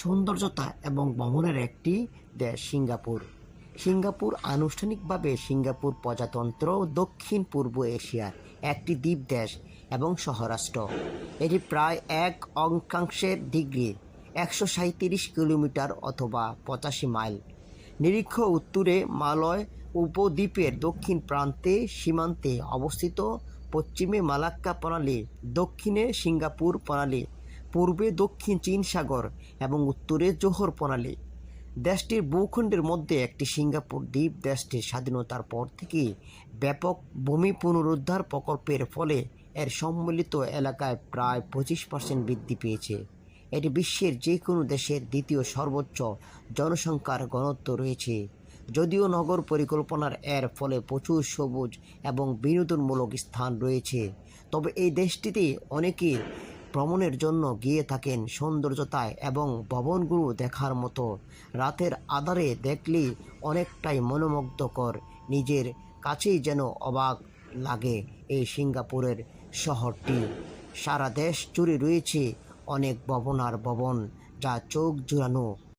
সৌন্দর্যতা এবং ভ্রমণের একটি দেশ সিঙ্গাপুর। সিঙ্গাপুর আনুষ্ঠানিকভাবে সিঙ্গাপুর প্রজাতন্ত্র দক্ষিণ পূর্ব এশিয়ার একটি দ্বীপ দেশ এবং সহরাষ্ট্র। এটি প্রায় এক অঙ্কাংশের ডিগ্রি, একশো সাঁত্রিশ কিলোমিটার অথবা পঁচাশি মাইল। নিরীক্ষ উত্তরে মালয় উপদ্বীপের দক্ষিণ প্রান্তে সীমান্তে অবস্থিত পশ্চিমে মালাক্কা প্রণালী, দক্ষিণে সিঙ্গাপুর প্রণালী পূর্বে দক্ষিণ চীন সাগর এবং উত্তরে জোহর প্রণালী। দেশটির ভূখণ্ডের মধ্যে একটি সিঙ্গাপুর দ্বীপ দেশটির স্বাধীনতার পর থেকে ব্যাপক ভূমি পুনরুদ্ধার প্রকল্পের ফলে এর সম্মিলিত এলাকায় প্রায় পঁচিশ পার্সেন্ট বৃদ্ধি পেয়েছে। এটি বিশ্বের যে কোনো দেশের দ্বিতীয় সর্বোচ্চ জনসংখ্যার ঘনত্ব রয়েছে। যদিও নগর পরিকল্পনার এর ফলে প্রচুর সবুজ এবং বিনোদনমূলক স্থান রয়েছে, তবে এই দেশটিতে অনেকে ভ্রমণের জন্য গিয়ে থাকেন সৌন্দর্যতায় এবং ভবনগুলো দেখার মতো। রাতের আধারে দেখলে অনেকটাই মনোমুগ্ধকর। নিজের কাছেই যেন অবাক লাগে এই সিঙ্গাপুরের শহরটি। সারা দেশ জুড়ে রয়েছে অনেক ভবন আর ভবন, যা চোখ জুড়ানো